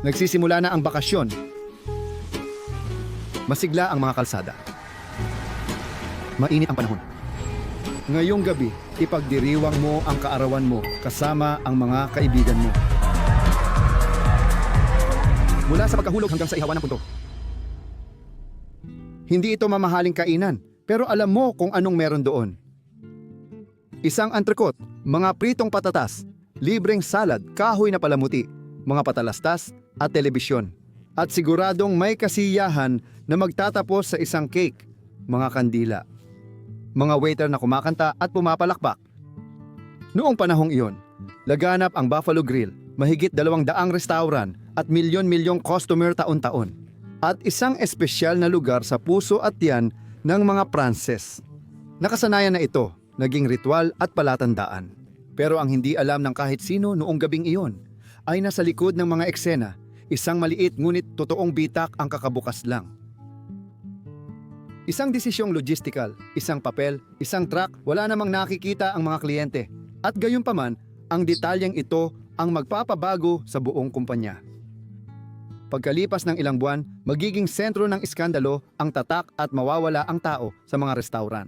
Nagsisimula na ang bakasyon. Masigla ang mga kalsada. Mainit ang panahon. Ngayong gabi, ipagdiriwang mo ang kaarawan mo kasama ang mga kaibigan mo. Mula sa pagkahulog hanggang sa ihawan ng punto. Hindi ito mamahaling kainan, pero alam mo kung anong meron doon. Isang antrikot, mga pritong patatas, libreng salad, kahoy na palamuti, mga patalastas at telebisyon. At siguradong may kasiyahan na magtatapos sa isang cake, mga kandila. Mga waiter na kumakanta at pumapalakpak. Noong panahong iyon, laganap ang Buffalo Grill, mahigit dalawang daang restaurant at milyon-milyong customer taon-taon. At isang espesyal na lugar sa puso at tiyan ng mga Pranses. Nakasanayan na ito, naging ritual at palatandaan. Pero ang hindi alam ng kahit sino noong gabing iyon ay nasa likod ng mga eksena, isang maliit ngunit totoong bitak ang kakabukas lang. Isang desisyong logistical, isang papel, isang truck, wala namang nakikita ang mga kliyente. At gayunpaman, ang detalyeng ito ang magpapabago sa buong kumpanya. Pagkalipas ng ilang buwan, magiging sentro ng iskandalo ang tatak at mawawala ang tao sa mga restaurant.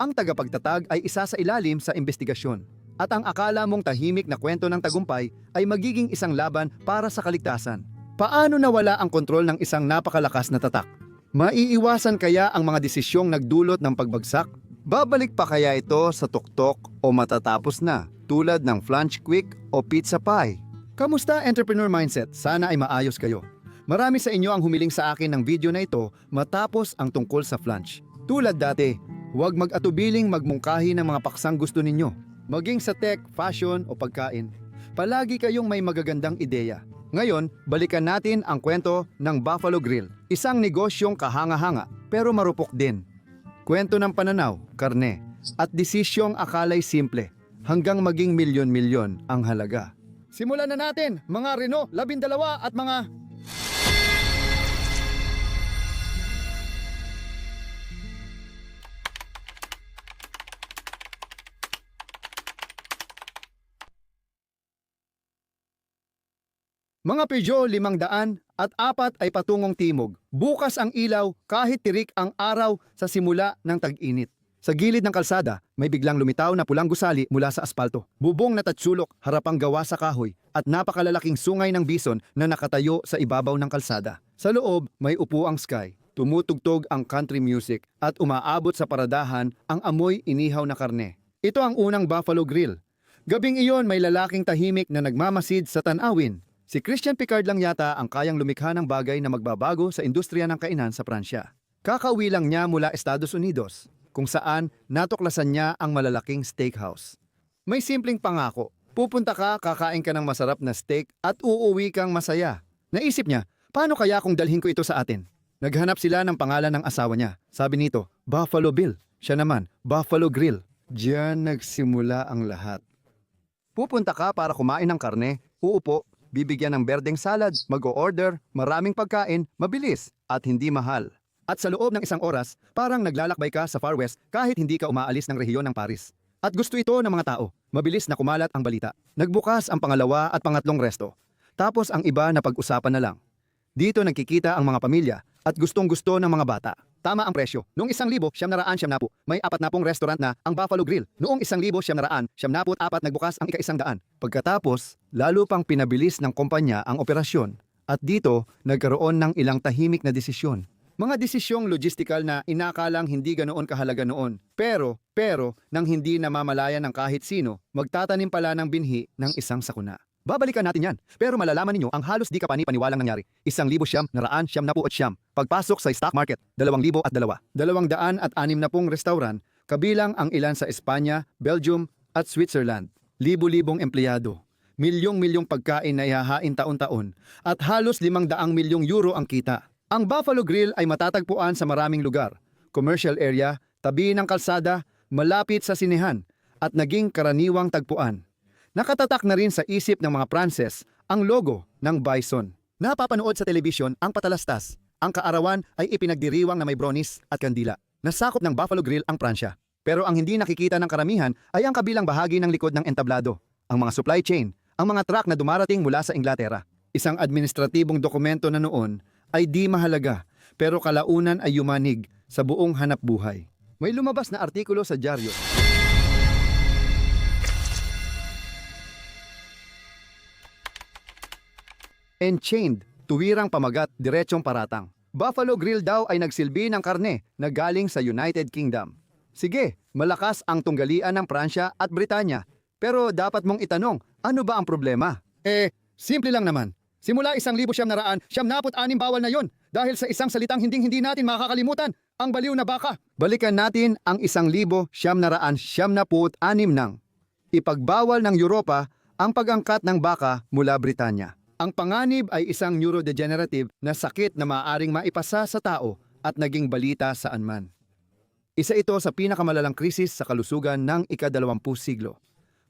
Ang tagapagtatag ay isa sa ilalim sa investigasyon. At ang akala mong tahimik na kwento ng tagumpay ay magiging isang laban para sa kaligtasan. Paano nawala ang kontrol ng isang napakalakas na tatak? Maiiwasan kaya ang mga desisyong nagdulot ng pagbagsak? Babalik pa kaya ito sa tuktok o matatapos na, tulad ng Flanch Quick o Pizza Pie? Kamusta entrepreneur mindset? Sana ay maayos kayo. Marami sa inyo ang humiling sa akin ng video na ito matapos ang tungkol sa flanch. Tulad dati, huwag mag-atubiling magmungkahi ng mga paksang gusto ninyo. Maging sa tech, fashion o pagkain. Palagi kayong may magagandang ideya. Ngayon, balikan natin ang kwento ng Buffalo Grill. Isang negosyong kahanga-hanga pero marupok din. Kwento ng pananaw, karne, at desisyong akalay simple hanggang maging milyon-milyon ang halaga. Simulan na natin, mga Reno, labindalawa at mga Mga Peugeot 500 at apat ay patungong timog. Bukas ang ilaw kahit tirik ang araw sa simula ng tag-init. Sa gilid ng kalsada, may biglang lumitaw na pulang gusali mula sa aspalto. Bubong na tatsulok, harapang gawa sa kahoy, at napakalalaking sungay ng bison na nakatayo sa ibabaw ng kalsada. Sa loob, may upo ang sky. Tumutugtog ang country music at umaabot sa paradahan ang amoy inihaw na karne. Ito ang unang Buffalo Grill. Gabing iyon may lalaking tahimik na nagmamasid sa tanawin. Si Christian Picard lang yata ang kayang lumikha ng bagay na magbabago sa industriya ng kainan sa Pransya. Kakauwi lang niya mula Estados Unidos, kung saan natuklasan niya ang malalaking steakhouse. May simpleng pangako, pupunta ka, kakain ka ng masarap na steak at uuwi kang masaya. Naisip niya, paano kaya kung dalhin ko ito sa atin? Naghanap sila ng pangalan ng asawa niya. Sabi nito, Buffalo Bill. Siya naman, Buffalo Grill. Diyan nagsimula ang lahat. Pupunta ka para kumain ng karne, uupo, bibigyan ng berdeng salad, mag-o-order, maraming pagkain, mabilis, at hindi mahal. At sa loob ng isang oras, parang naglalakbay ka sa Far West kahit hindi ka umaalis ng rehiyon ng Paris. At gusto ito ng mga tao. Mabilis na kumalat ang balita. Nagbukas ang pangalawa at pangatlong resto. Tapos ang iba na pag-usapan na lang. Dito nagkikita ang mga pamilya at gustong-gusto ng mga bata. Tama ang presyo. Noong isang libo, siyam na raan, siyam na po. May apat na pong restaurant na ang Buffalo Grill. Noong isang libo, siyam na raan, siyam na po at apat nagbukas ang ika-isang daan. Pagkatapos, lalo pang pinabilis ng kumpanya ang operasyon. At dito, nagkaroon ng ilang tahimik na desisyon. Mga desisyong logistical na inakalang hindi ganoon kahalaga noon. Pero, pero, nang hindi namamalayan ng kahit sino, magtatanim pala ng binhi ng isang sakuna. Babalikan natin yan. Pero malalaman ninyo ang halos di kapani-paniwalang nangyari. Isang libo siyam, naraan siyam na po at siyam. Pagpasok sa stock market, dalawang libo at dalawa. Dalawang daan at anim na pong restaurant, kabilang ang ilan sa Espanya, Belgium at Switzerland. Libo-libong empleyado. Milyong-milyong pagkain na ihahain taon-taon at halos limang daang milyong euro ang kita. Ang Buffalo Grill ay matatagpuan sa maraming lugar. Commercial area, tabi ng kalsada, malapit sa sinehan at naging karaniwang tagpuan. Nakatatak na rin sa isip ng mga Pranses ang logo ng bison. Napapanood sa telebisyon ang patalastas. Ang kaarawan ay ipinagdiriwang na may brownies at kandila. Nasakop ng Buffalo Grill ang Pransya. Pero ang hindi nakikita ng karamihan ay ang kabilang bahagi ng likod ng entablado. Ang mga supply chain, ang mga truck na dumarating mula sa Inglaterra. Isang administratibong dokumento na noon ay di mahalaga pero kalaunan ay yumanig sa buong hanap buhay. May lumabas na artikulo sa dyaryo. Enchained, tuwirang pamagat, diretsong paratang. Buffalo Grill daw ay nagsilbi ng karne na galing sa United Kingdom. Sige, malakas ang tunggalian ng Pransya at Britanya. Pero dapat mong itanong, ano ba ang problema? Eh, simple lang naman. Simula isang libo siyam naraan, siyam naput anim bawal na yon dahil sa isang salitang hinding-hindi natin makakalimutan, ang baliw na baka. Balikan natin ang isang libo siyam naraan siyam naput anim nang. Ipagbawal ng Europa ang pag-angkat ng baka mula Britanya. Ang panganib ay isang neurodegenerative na sakit na maaaring maipasa sa tao at naging balita saan man. Isa ito sa pinakamalalang krisis sa kalusugan ng ikadalawampung siglo.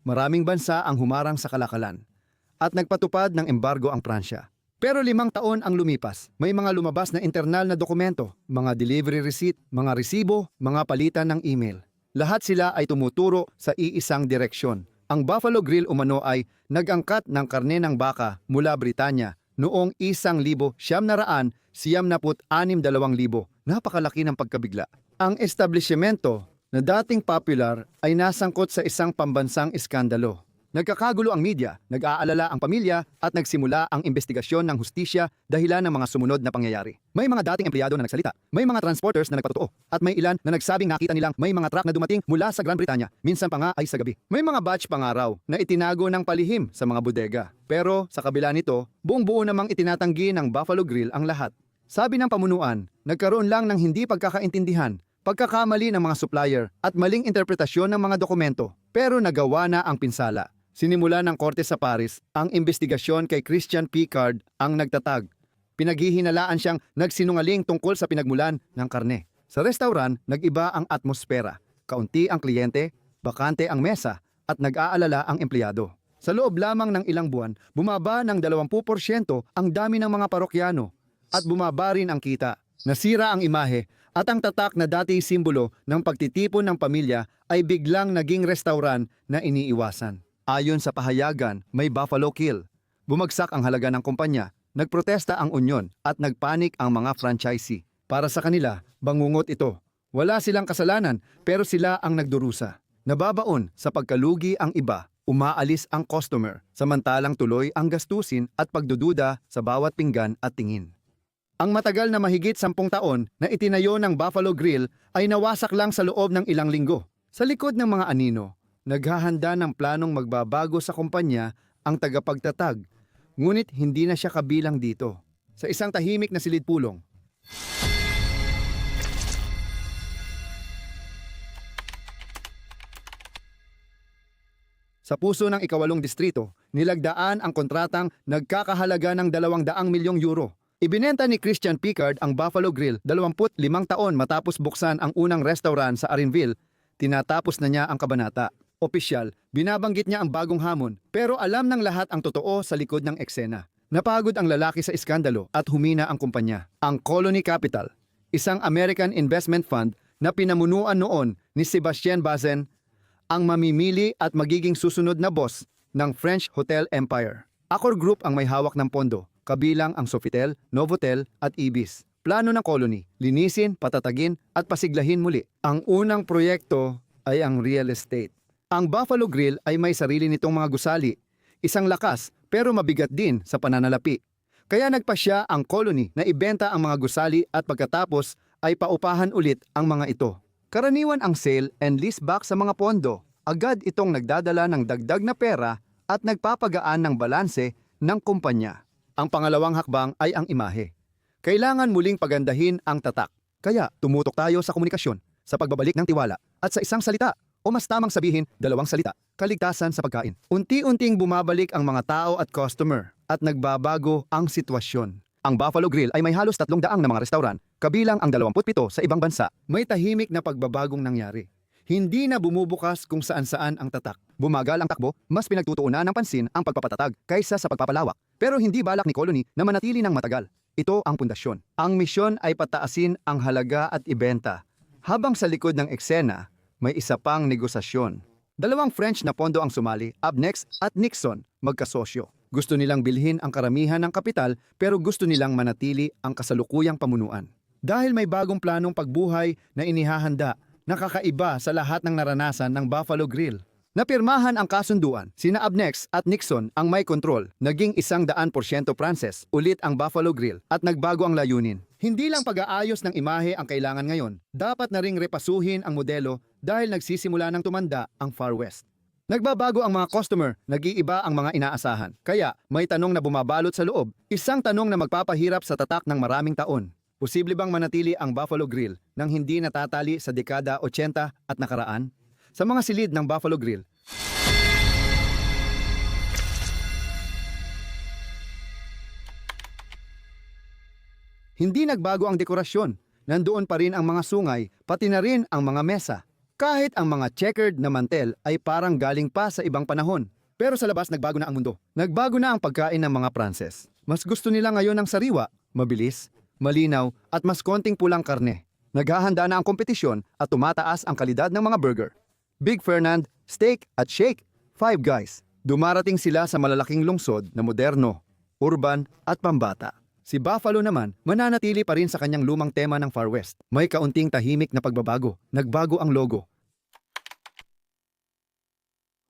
Maraming bansa ang humarang sa kalakalan at nagpatupad ng embargo ang Pransya. Pero limang taon ang lumipas. May mga lumabas na internal na dokumento, mga delivery receipt, mga resibo, mga palitan ng email. Lahat sila ay tumuturo sa iisang direksyon. Ang Buffalo Grill umano ay nag-angkat ng karne ng baka mula Britanya noong isang libo siyam naraan siyam naput anim dalawang libo. Napakalaki ng pagkabigla. Ang establishmento na dating popular ay nasangkot sa isang pambansang iskandalo. Nagkakagulo ang media, nag-aalala ang pamilya at nagsimula ang investigasyon ng hustisya dahilan ng mga sumunod na pangyayari. May mga dating empleyado na nagsalita, may mga transporters na nagpatotoo, at may ilan na nagsabing nakita nilang may mga truck na dumating mula sa Gran Britanya, minsan pa nga ay sa gabi. May mga batch pangaraw na itinago ng palihim sa mga bodega. Pero sa kabila nito, buong buo namang itinatanggi ng Buffalo Grill ang lahat. Sabi ng pamunuan, nagkaroon lang ng hindi pagkakaintindihan pagkakamali ng mga supplier at maling interpretasyon ng mga dokumento. Pero nagawa na ang pinsala. Sinimula ng korte sa Paris ang investigasyon kay Christian Picard ang nagtatag. Pinaghihinalaan siyang nagsinungaling tungkol sa pinagmulan ng karne. Sa restaurant, nag-iba ang atmosfera. Kaunti ang kliyente, bakante ang mesa, at nag-aalala ang empleyado. Sa loob lamang ng ilang buwan, bumaba ng 20% ang dami ng mga parokyano at bumaba rin ang kita. Nasira ang imahe at ang tatak na dati simbolo ng pagtitipon ng pamilya ay biglang naging restaurant na iniiwasan. Ayon sa pahayagan, may Buffalo Kill. Bumagsak ang halaga ng kumpanya, nagprotesta ang union at nagpanik ang mga franchisee. Para sa kanila, bangungot ito. Wala silang kasalanan pero sila ang nagdurusa. Nababaon sa pagkalugi ang iba, umaalis ang customer, samantalang tuloy ang gastusin at pagdududa sa bawat pinggan at tingin. Ang matagal na mahigit sampung taon na itinayo ng Buffalo Grill ay nawasak lang sa loob ng ilang linggo. Sa likod ng mga anino, naghahanda ng planong magbabago sa kumpanya ang tagapagtatag, ngunit hindi na siya kabilang dito. Sa isang tahimik na silid pulong, Sa puso ng ikawalong distrito, nilagdaan ang kontratang nagkakahalaga ng 200 milyong euro. Ibinenta ni Christian Picard ang Buffalo Grill 25 taon matapos buksan ang unang restaurant sa Arinville. Tinatapos na niya ang kabanata. Opisyal, binabanggit niya ang bagong hamon pero alam ng lahat ang totoo sa likod ng eksena. Napagod ang lalaki sa iskandalo at humina ang kumpanya. Ang Colony Capital, isang American investment fund na pinamunuan noon ni Sebastien Bazen ang mamimili at magiging susunod na boss ng French Hotel Empire. Accor Group ang may hawak ng pondo, kabilang ang Sofitel, Novotel at Ibis. Plano ng colony, linisin, patatagin at pasiglahin muli. Ang unang proyekto ay ang real estate. Ang Buffalo Grill ay may sarili nitong mga gusali, isang lakas pero mabigat din sa pananalapi. Kaya nagpa siya ang colony na ibenta ang mga gusali at pagkatapos ay paupahan ulit ang mga ito. Karaniwan ang sale and leaseback sa mga pondo. Agad itong nagdadala ng dagdag na pera at nagpapagaan ng balanse ng kumpanya. Ang pangalawang hakbang ay ang imahe. Kailangan muling pagandahin ang tatak. Kaya tumutok tayo sa komunikasyon, sa pagbabalik ng tiwala, at sa isang salita, o mas tamang sabihin, dalawang salita, kaligtasan sa pagkain. Unti-unting bumabalik ang mga tao at customer, at nagbabago ang sitwasyon. Ang Buffalo Grill ay may halos tatlong daang na mga restaurant, kabilang ang 27 sa ibang bansa. May tahimik na pagbabagong nangyari. Hindi na bumubukas kung saan-saan ang tatak. Bumagal ang takbo, mas pinagtutuunan ng pansin ang pagpapatatag kaysa sa pagpapalawak. Pero hindi balak ni Colony na manatili ng matagal. Ito ang pundasyon. Ang misyon ay pataasin ang halaga at ibenta. Habang sa likod ng eksena, may isa pang negosasyon. Dalawang French na pondo ang sumali, Abnex at Nixon, magkasosyo. Gusto nilang bilhin ang karamihan ng kapital pero gusto nilang manatili ang kasalukuyang pamunuan. Dahil may bagong planong pagbuhay na inihahanda, nakakaiba sa lahat ng naranasan ng Buffalo Grill. Napirmahan ang kasunduan, sina Abnex at Nixon ang may kontrol, naging isang daan porsyento Frances, ulit ang Buffalo Grill at nagbago ang layunin. Hindi lang pag-aayos ng imahe ang kailangan ngayon, dapat na ring repasuhin ang modelo dahil nagsisimula ng tumanda ang Far West. Nagbabago ang mga customer, nag-iiba ang mga inaasahan. Kaya may tanong na bumabalot sa loob, isang tanong na magpapahirap sa tatak ng maraming taon. Posible bang manatili ang Buffalo Grill nang hindi natatali sa dekada 80 at nakaraan? Sa mga silid ng Buffalo Grill, hindi nagbago ang dekorasyon. Nandoon pa rin ang mga sungay, pati na rin ang mga mesa. Kahit ang mga checkered na mantel ay parang galing pa sa ibang panahon. Pero sa labas nagbago na ang mundo. Nagbago na ang pagkain ng mga Pranses. Mas gusto nila ngayon ng sariwa, mabilis, malinaw at mas konting pulang karne. Naghahanda na ang kompetisyon at tumataas ang kalidad ng mga burger. Big Fernand, Steak at Shake, Five Guys. Dumarating sila sa malalaking lungsod na moderno, urban at pambata. Si Buffalo naman, mananatili pa rin sa kanyang lumang tema ng Far West. May kaunting tahimik na pagbabago. Nagbago ang logo.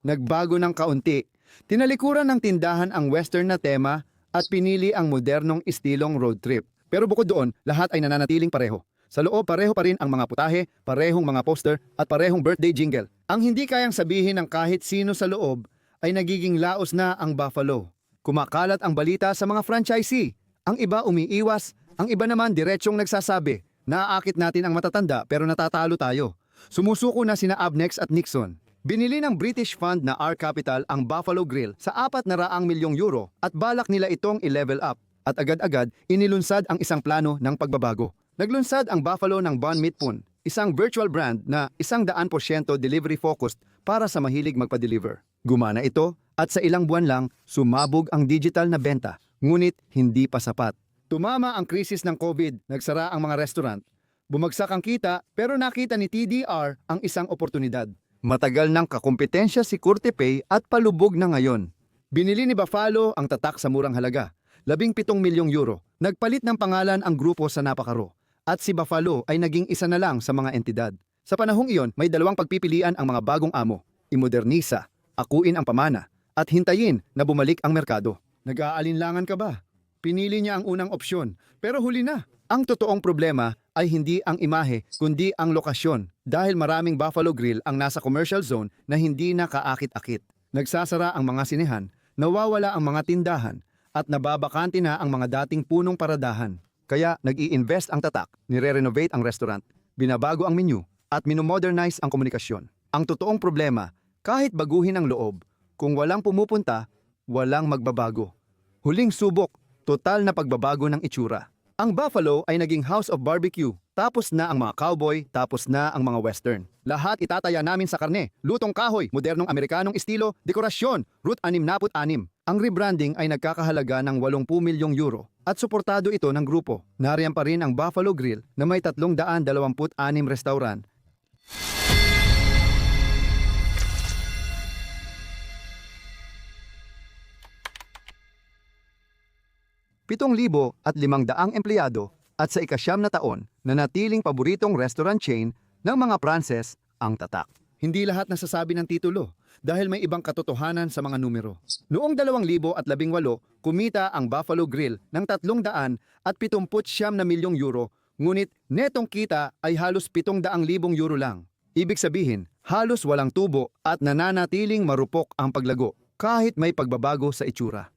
Nagbago ng kaunti. Tinalikuran ng tindahan ang western na tema at pinili ang modernong istilong road trip. Pero bukod doon, lahat ay nananatiling pareho. Sa loob, pareho pa rin ang mga putahe, parehong mga poster, at parehong birthday jingle. Ang hindi kayang sabihin ng kahit sino sa loob ay nagiging laos na ang Buffalo. Kumakalat ang balita sa mga franchisee. Ang iba umiiwas, ang iba naman diretsyong nagsasabi, naaakit natin ang matatanda pero natatalo tayo. Sumusuko na sina Abnex at Nixon. Binili ng British fund na R Capital ang Buffalo Grill sa apat na raang milyong euro at balak nila itong i-level up. At agad-agad, inilunsad ang isang plano ng pagbabago. Naglunsad ang Buffalo ng Bon Meat Pun, isang virtual brand na isang daan porsyento delivery focused para sa mahilig magpa-deliver. Gumana ito at sa ilang buwan lang, sumabog ang digital na benta, ngunit hindi pa sapat. Tumama ang krisis ng COVID, nagsara ang mga restaurant. Bumagsak ang kita pero nakita ni TDR ang isang oportunidad. Matagal ng kakumpetensya si Curtipay at palubog na ngayon. Binili ni Buffalo ang tatak sa murang halaga, 17 milyong euro. Nagpalit ng pangalan ang grupo sa napakaro. At si Buffalo ay naging isa na lang sa mga entidad. Sa panahong iyon, may dalawang pagpipilian ang mga bagong amo. Imodernisa, akuin ang pamana, at hintayin na bumalik ang merkado. Nag-aalinlangan ka ba? Pinili niya ang unang opsyon, pero huli na. Ang totoong problema ay hindi ang imahe, kundi ang lokasyon dahil maraming Buffalo Grill ang nasa commercial zone na hindi na kaakit-akit. Nagsasara ang mga sinehan, nawawala ang mga tindahan, at nababakante na ang mga dating punong paradahan. Kaya nag-i-invest ang tatak, nire-renovate ang restaurant, binabago ang menu, at minomodernize ang komunikasyon. Ang totoong problema, kahit baguhin ang loob, kung walang pumupunta, walang magbabago. Huling subok, total na pagbabago ng itsura. Ang Buffalo ay naging House of Barbecue. Tapos na ang mga cowboy, tapos na ang mga western. Lahat itataya namin sa karne, lutong kahoy, modernong Amerikanong estilo, dekorasyon, Route 66. Ang rebranding ay nagkakahalaga ng 80 milyong euro at suportado ito ng grupo. Nariyan pa rin ang Buffalo Grill na may 326 restaurant pitong libo at limang daang empleyado at sa ikasyam na taon na natiling paboritong restaurant chain ng mga Pranses ang tatak. Hindi lahat nasasabi ng titulo dahil may ibang katotohanan sa mga numero. Noong 2018, kumita ang Buffalo Grill ng 300 at 79 na milyong euro, ngunit netong kita ay halos 700 libong euro lang. Ibig sabihin, halos walang tubo at nananatiling marupok ang paglago kahit may pagbabago sa itsura.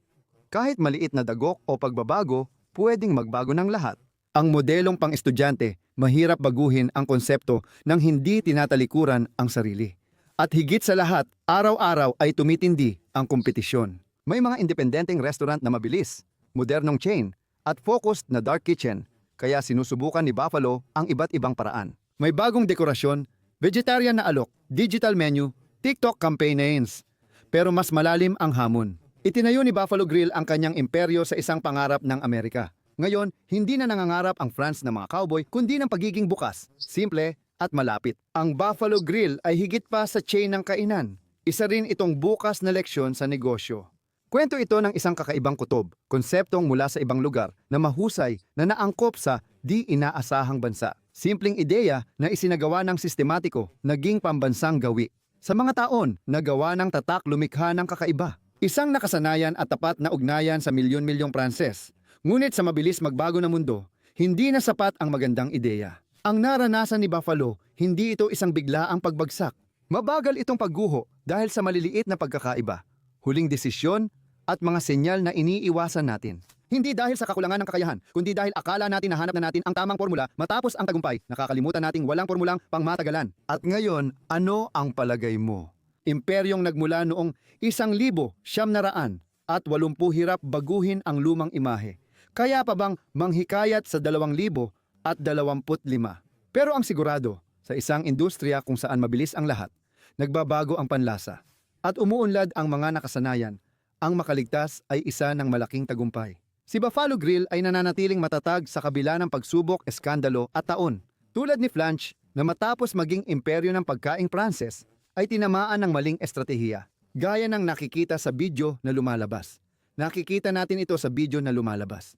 Kahit maliit na dagok o pagbabago, pwedeng magbago ng lahat. Ang modelong pang-estudyante, mahirap baguhin ang konsepto ng hindi tinatalikuran ang sarili. At higit sa lahat, araw-araw ay tumitindi ang kompetisyon. May mga independenteng restaurant na mabilis, modernong chain, at focused na dark kitchen, kaya sinusubukan ni Buffalo ang iba't ibang paraan. May bagong dekorasyon, vegetarian na alok, digital menu, TikTok campaigns, pero mas malalim ang hamon. Itinayo ni Buffalo Grill ang kanyang imperyo sa isang pangarap ng Amerika. Ngayon, hindi na nangangarap ang France ng mga cowboy, kundi ng pagiging bukas, simple at malapit. Ang Buffalo Grill ay higit pa sa chain ng kainan. Isa rin itong bukas na leksyon sa negosyo. Kwento ito ng isang kakaibang kutob, konseptong mula sa ibang lugar na mahusay na naangkop sa di inaasahang bansa. Simpleng ideya na isinagawa ng sistematiko, naging pambansang gawi. Sa mga taon, nagawa ng tatak lumikha ng kakaiba. Isang nakasanayan at tapat na ugnayan sa milyon-milyong Pranses. Ngunit sa mabilis magbago na mundo, hindi na sapat ang magandang ideya. Ang naranasan ni Buffalo, hindi ito isang biglaang pagbagsak. Mabagal itong pagguho dahil sa maliliit na pagkakaiba, huling desisyon at mga senyal na iniiwasan natin. Hindi dahil sa kakulangan ng kakayahan, kundi dahil akala natin nahanap na natin ang tamang formula matapos ang tagumpay, nakakalimutan nating walang formulang pangmatagalan. At ngayon, ano ang palagay mo? Imperyong nagmula noong isang libo, siyam na raan, at walumpu hirap baguhin ang lumang imahe. Kaya pa bang manghikayat sa dalawang libo at dalawamput lima? Pero ang sigurado, sa isang industriya kung saan mabilis ang lahat, nagbabago ang panlasa. At umuunlad ang mga nakasanayan, ang makaligtas ay isa ng malaking tagumpay. Si Buffalo Grill ay nananatiling matatag sa kabila ng pagsubok, eskandalo at taon. Tulad ni Flanch na matapos maging imperyo ng pagkaing Pranses, ay tinamaan ng maling estratehiya. Gaya ng nakikita sa video na lumalabas. Nakikita natin ito sa video na lumalabas.